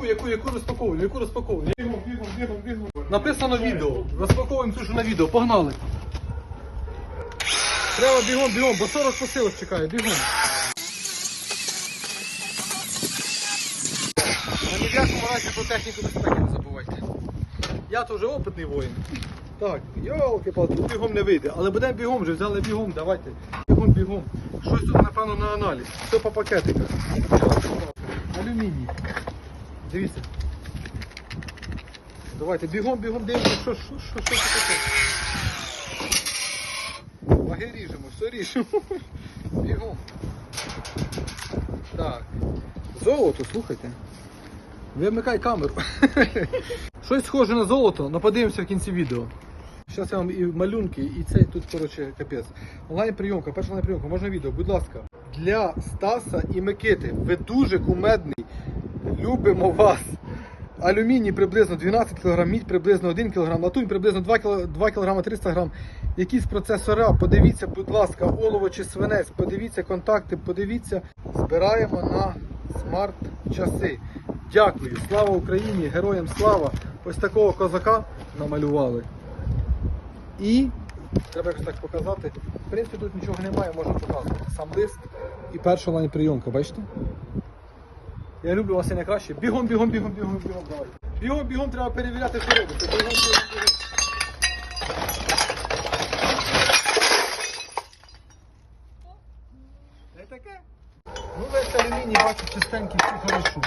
Яку, яку, яку розпаковую, яку розпаковую? Бігом, бігом, бігом, бігом. Написано відео. Розпаковуємо цю, що на відео. Погнали. Треба бігом, бігом, бо 40 посилок чекає, бігом. На ні в якому разі про техніку безпеки не забувайте. Я то вже опитний воїн. Так, йолки палки тут бігом не вийде. Але будемо бігом вже, взяли бігом, давайте. Бігом, бігом. Щось тут, напевно, на аналіз. Все по пакетиках. Алюміній. Дивіться. Давайте бігом, бігом дивимося, що, що, що, що таке. Ваги ріжемо, все ріжемо. Бігом. Так. Золото, слухайте. Вимикай камеру. Щось схоже на золото, але подивимося в кінці відео. Зараз я вам і малюнки, і цей тут, коротше, капець. Онлайн-прийомка, перша онлайн-прийомка, можна відео, будь ласка. Для Стаса і Микити. Ви дуже кумедний. Любимо вас. Алюміній приблизно 12 кг, мідь приблизно 1 кг, латунь приблизно 2 кг, 2 кг 300 г. Якісь процесора, подивіться, будь ласка, олово чи свинець, подивіться контакти, подивіться. Збираємо на смарт-часи. Дякую, слава Україні, героям слава! Ось такого козака намалювали. І треба якось так показати. В принципі, тут нічого немає, можна показувати. Сам лист і перша онлайн прийомка, бачите? Я люблю вас і найкраще. Бігом, бігом, бігом, бігом, бігом, давай. Бігом, бігом треба перевіряти, що. Бігом, бігом, бігом. Не таке? Ну, весь алюміній, бачу, чистенький, все хорошо.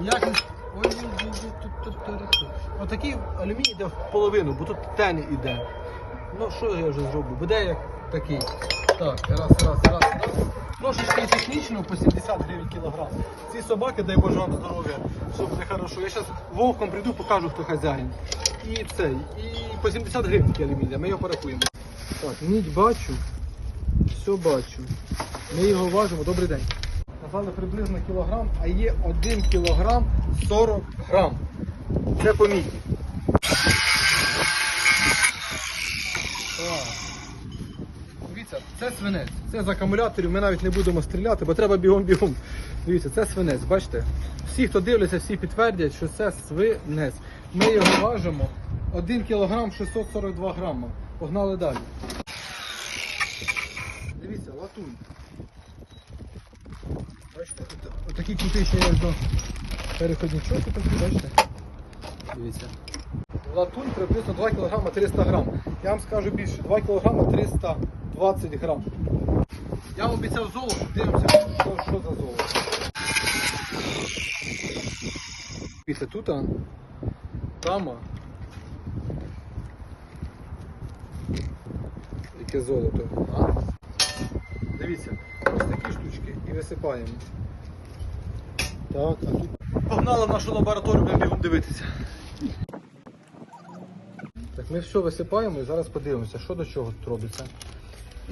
Якість. Ой. Отакий алюміній йде в половину, бо тут тені йде. Ну, що я вже зроблю? Буде як такий. Так, раз, раз, раз. Трошечки технічно по 70 гривень кілограм. Ці собаки, дай Боже вам здоров'я, все буде хорошо. Я зараз вовком прийду, покажу, хто хазяїн. І цей. І по 70 гривень такий алюміній, ми його порахуємо. Так, мідь бачу, все бачу. Ми його важимо. Добрий день. Казали приблизно кілограм, а є 1 кілограм 40 грам. Це по міді. Так. Дивіться, це свинець. Це з акумуляторів, ми навіть не будемо стріляти, бо треба бігом-бігом. Дивіться, це свинець, бачите? Всі, хто дивляться, всі підтвердять, що це свинець. Ми його важимо 1 кг 642 грама. Погнали далі. Дивіться, латунь. Бачите, отакі крутий ще є до переходничок, бачите? Дивіться. Латунь приблизно 2 кг 300 грам. Я вам скажу більше, 2 кг 320 грам. Я вам обіцяв золото, дивимося, що, що за золото. Дивіться, тут а, там. Яке золото. А? Дивіться, ось такі штучки і висипаємо. Так, а тут. Погнали в нашу лабораторію, будемо бігом дивитися. Так, ми все висипаємо і зараз подивимося, що до чого тут робиться.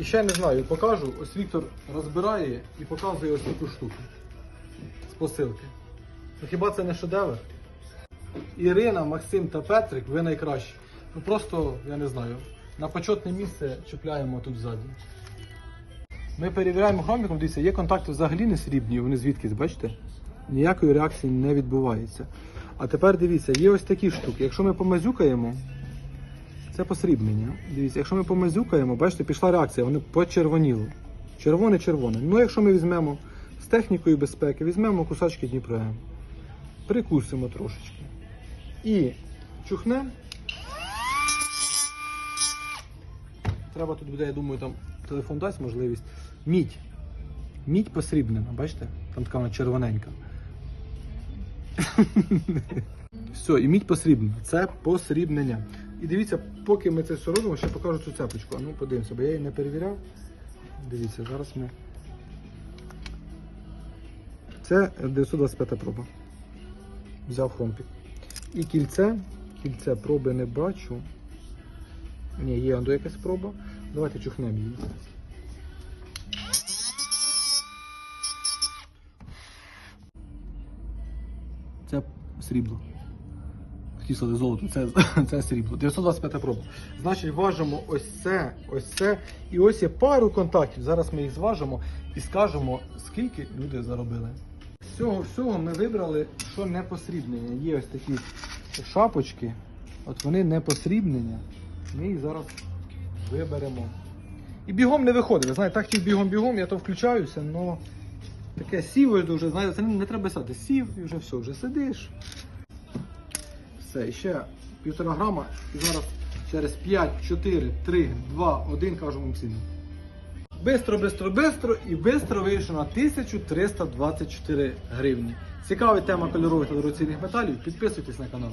І ще не знаю, покажу. Ось Віктор розбирає і показує ось таку штуку з посилки. Ну, хіба це не шедевр? Ірина, Максим та Петрик, ви найкращі. Ну просто, я не знаю, на почетне місце чіпляємо тут ззаді. Ми перевіряємо хроміком, дивіться, є контакти взагалі не срібні, вони звідкись, бачите? Ніякої реакції не відбувається. А тепер дивіться, є ось такі штуки. Якщо ми помазюкаємо, це посрібнення. Дивіться, якщо ми помазюкаємо, бачите, пішла реакція, вони почервоніли. Червоне-червоне. Ну, якщо ми візьмемо з технікою безпеки, візьмемо кусачки Дніпро, прикусимо трошечки. І чухнемо. Треба тут буде, я думаю, там телефон дасть можливість. Мідь. Мідь посрібнена, бачите? Там така вона червоненька. Все, і мідь посрібнена. Це посрібнення. І дивіться, поки ми це все робимо, ще покажу цю цепочку. Ну подивимося, бо я її не перевіряв. Дивіться, зараз ми. Це 925 проба. Взяв хромпік. І кільце. Кільце проби не бачу. Ні, є ондо якась проба. Давайте чухнемо її. Це срібло. Сказати золото, це, це срібло. 925 проба. Значить, важимо ось це, ось це. І ось є пару контактів. Зараз ми їх зважимо і скажемо, скільки люди заробили. З цього всього ми вибрали, що не посрібнення. Є ось такі шапочки, от вони не посрібнення. Ми їх зараз виберемо. І бігом не виходить. Ви знаєте, так ті бігом-бігом, я то включаюся, але таке сів вже, знаєте, це не, треба сяти. Сів і вже все, вже сидиш. Все, ще півтора грама. І зараз через 5, 4, 3, 2, 1 кажемо вам ціну. Бистро, бистро, бистро і бистро вийшло на 1324 гривні. Цікава тема кольорових та дорогоцінних металів. Підписуйтесь на канал.